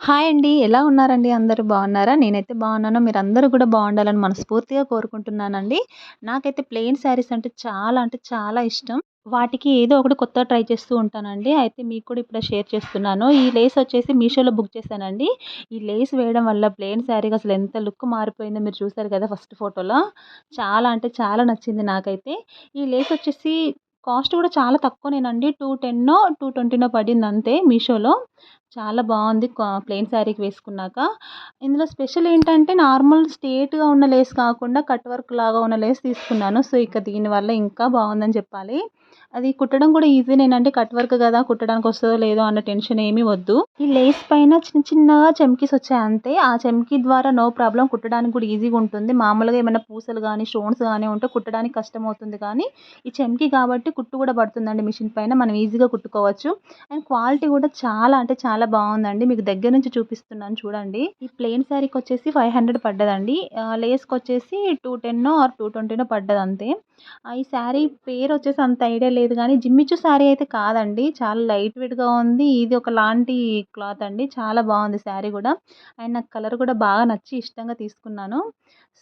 Hi అండి. ఎలా ఉన్నారండి అందరూ బాగున్నారా? నేనైతే బాగున్నాను. మీరు అందరూ కూడా బాగుండాలని మనస్ఫూర్తిగా కోరుకుంటున్నానండి. నాకైతే ప్లెయిన్ శారీస్ అంటే చాలా అంటే చాలా ఇష్టం. వాటికి ఏదో ఒకటి కొత్తగా ట్రై చేస్తూ ఉంటానండి. అయితే మీకు కూడా ఇప్పుడే షేర్ చేస్తున్నాను. ఈ లేస్ వచ్చేసి మీషోలో బుక్ చేశానండి. ఈ లేస్ వేయడం వల్ల ప్లెయిన్ శారీకి అసలు ఎంత లుక్ మారిపోయిందో మీరు చూసారు కదా ఫస్ట్ ఫోటోలో. చాలా అంటే చాలా నచ్చింది నాకైతే. ఈ లేస్ వచ్చేసి కాస్ట్ కూడా చాలా తక్కువనేనండి. 210నో, 220నో పడింది అంతే మీషోలో. చాలా బాగుంది ప్లెయిన్ శారీకి వేసుకున్నాక. ఇందులో స్పెషల్ ఏంటంటే నార్మల్ స్ట్రేట్గా ఉన్న లేస్ కాకుండా కట్ వర్క్ లాగా ఉన్న లేస్ తీసుకున్నాను. సో, ఇక దీనివల్ల ఇంకా బాగుందని చెప్పాలి. అది కుట్టడం కూడా ఈజీనేనండి. కట్ వర్క్ కదా కుట్టడానికి వస్తుందో లేదో అన్న టెన్షన్ ఏమీ వద్దు. ఈ లేస్ పైన చిన్న చిన్నగా చెమ్కీస్ వచ్చాయి అంతే. ఆ చెమ్కీ ద్వారా నో ప్రాబ్లం కుట్టడానికి కూడా ఈజీగా ఉంటుంది. మామూలుగా ఏమైనా పూసలు కానీ స్టోన్స్ కానీ ఉంటే కుట్టడానికి కష్టం అవుతుంది కానీ, ఈ చెమ్కీ కాబట్టి కుట్టు కూడా పడుతుందండి మిషన్ పైన. మనం ఈజీగా కుట్టుకోవచ్చు. అండ్ క్వాలిటీ కూడా చాలా అంటే చాలా చాలా బాగుందండి. మీకు దగ్గర నుంచి చూపిస్తున్నాను చూడండి. ఈ ప్లెయిన్ శారీకి వచ్చేసి 500 పడ్డదండి. లేస్‌కి వచ్చేసి 210నో ఆర్ 220నో పడ్డది అంతే. ఈ శారీ పేరు వచ్చేసి అంత ఐడియా లేదు కానీ జిమ్మిచ్చు శారీ అయితే కాదండి. చాలా లైట్ వెయిట్‌గా ఉంది. ఇది ఒక లాంటి క్లాత్ అండి. చాలా బాగుంది శారీ కూడా. అండ్ నాకు కలర్ కూడా బాగా నచ్చి ఇష్టంగా తీసుకున్నాను.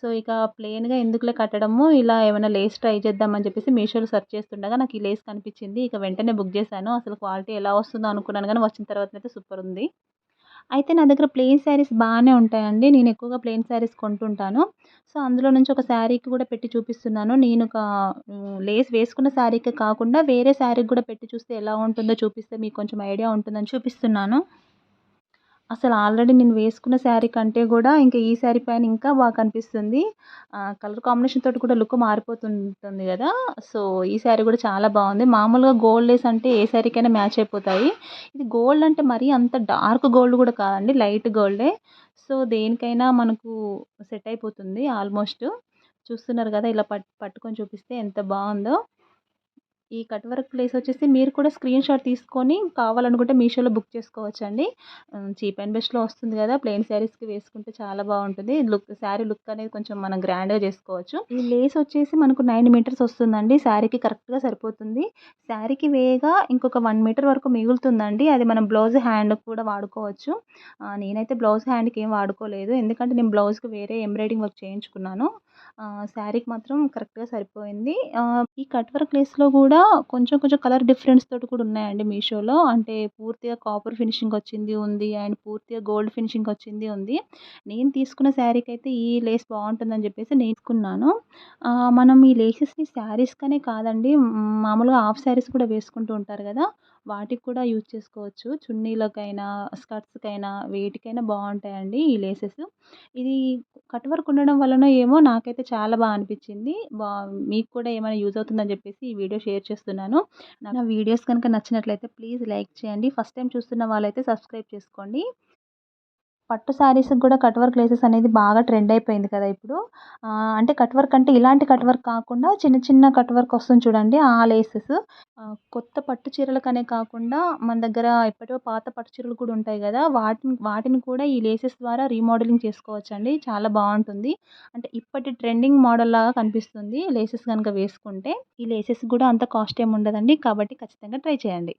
సో, ఇక ప్లెయిన్‌గా ఎందుకులే కట్టడము ఇలా ఏమైనా లేస్ ట్రై చేద్దాం అని చెప్పేసి మీషోలో సెర్చ్ చేస్తుండగా నాకు ఈ లేస్ కనిపించింది. ఇక వెంటనే బుక్ చేశాను. అసలు క్వాలిటీ ఎలా వస్తుందో అనుకున్నాను కానీ వచ్చిన తర్వాత సూపర్ ఉంది. అయితే నా దగ్గర ప్లెయిన్ శారీస్ బాగానే ఉంటాయండి. నేను ఎక్కువగా ప్లెయిన్ శారీస్ కొంటుంటాను. సో, అందులో నుంచి ఒక శారీకి కూడా పెట్టి చూపిస్తున్నాను. నేను ఒక లేస్ వేసుకున్న శారీకి కాకుండా వేరే శారీకి కూడా పెట్టి చూస్తే ఎలా ఉంటుందో చూపిస్తే మీకు కొంచెం ఐడియా ఉంటుందని చూపిస్తున్నాను. అసలు ఆల్రెడీ నేను వేసుకున్న శారీ కంటే కూడా ఇంకా ఈ శారీ పైన ఇంకా బాగా కనిపిస్తుంది. కలర్ కాంబినేషన్ తోటి కూడా లుక్ మారిపోతుంటుంది కదా! సో, ఈ శారీ కూడా చాలా బాగుంది. మామూలుగా గోల్డ్ లేస్ అంటే ఏ శారీకైనా మ్యాచ్ అయిపోతాయి. ఇది గోల్డ్ అంటే మరీ అంత డార్క్ గోల్డ్ కూడా కాదండి. లైట్ గోల్డే. సో, దేనికైనా మనకు సెట్ అయిపోతుంది ఆల్మోస్ట్. చూస్తున్నారు కదా! ఇలా పట్ పట్టుకొని చూపిస్తే ఎంత బాగుందో. ఈ కట్ వర్క్ ప్లేస్ వచ్చేసి మీరు కూడా స్క్రీన్ షాట్ తీసుకొని కావాలనుకుంటే మీషోలో బుక్ చేసుకోవచ్చండి. చీప్ అండ్ బెస్ట్‌లో వస్తుంది కదా! ప్లెయిన్ శారీస్‌కి వేసుకుంటే చాలా బాగుంటుంది. లుక్ శారీ లుక్ అనేది కొంచెం మనం గ్రాండ్‌గా చేసుకోవచ్చు. ఈ లేస్ వచ్చేసి మనకు నైన్ మీటర్స్ వస్తుందండి. శారీకి కరెక్ట్‌గా సరిపోతుంది. శారీకి వేయగా ఇంకొక వన్ మీటర్ వరకు మిగులుతుందండి. అది మనం బ్లౌజ్ హ్యాండ్‌కి కూడా వాడుకోవచ్చు. నేనైతే బ్లౌజ్ హ్యాండ్‌కి ఏం వాడుకోలేదు. ఎందుకంటే నేను బ్లౌజ్‌కి వేరే ఎంబ్రాయిడింగ్ వర్క్ చేయించుకున్నాను. శారీకి మాత్రం కరెక్ట్‌గా సరిపోయింది. ఈ కట్ వర్క్ లేస్‌లో కూడా కొంచెం కొంచెం కలర్ డిఫరెన్స్ తోటి కూడా ఉన్నాయండి మీషోలో. అంటే పూర్తిగా కాపర్ ఫినిషింగ్ వచ్చింది ఉంది. అండ్ పూర్తిగా గోల్డ్ ఫినిషింగ్ వచ్చింది ఉంది. నేను తీసుకున్న శారీకి అయితే ఈ లేస్ బాగుంటుందని చెప్పేసి నేర్చుకున్నాను మనం ఈ లేసెస్‌ని శారీస్‌కనే కాదండి మామూలుగా హాఫ్ శారీస్ కూడా వేసుకుంటూ ఉంటారు కదా! వాటికి కూడా యూజ్ చేసుకోవచ్చు. చున్నీలకైనా, స్కర్ట్స్‌కైనా వేటికైనా బాగుంటాయండి ఈ లేసెస్. ఇది కట్ వర్క్ ఉండడం వలన ఏమో నాకైతే చాలా బాగా అనిపించింది. బా మీకు కూడా ఏమైనా యూజ్ అవుతుందని చెప్పేసి ఈ వీడియో షేర్ చేస్తున్నాను. నా వీడియోస్ కనుక నచ్చినట్లయితే ప్లీజ్ లైక్ చేయండి. ఫస్ట్ టైం చూస్తున్న వాళ్ళైతే సబ్స్క్రైబ్ చేసుకోండి. పట్టు శారీస్‌కి కూడా కట్ వర్క్ లేసెస్ అనేది బాగా ట్రెండ్ అయిపోయింది కదా ఇప్పుడు. అంటే కట్ వర్క్ అంటే ఇలాంటి కట్ వర్క్ కాకుండా చిన్న చిన్న కట్ వర్క్ వస్తుంది చూడండి ఆ లేసెస్. కొత్త పట్టు చీరలకనే కాకుండా మన దగ్గర ఎప్పటివో పాత పట్టు చీరలు కూడా ఉంటాయి కదా! వాటిని వాటిని కూడా ఈ లేసెస్ ద్వారా రీమోడలింగ్ చేసుకోవచ్చండి. చాలా బాగుంటుంది. అంటే ఇప్పటి ట్రెండింగ్ మోడల్ లాగా కనిపిస్తుంది లేసెస్ కనుక వేసుకుంటే. ఈ లేసెస్ కూడా అంత కాస్ట్ ఏమి ఉండదండి. కాబట్టి ఖచ్చితంగా ట్రై చేయండి.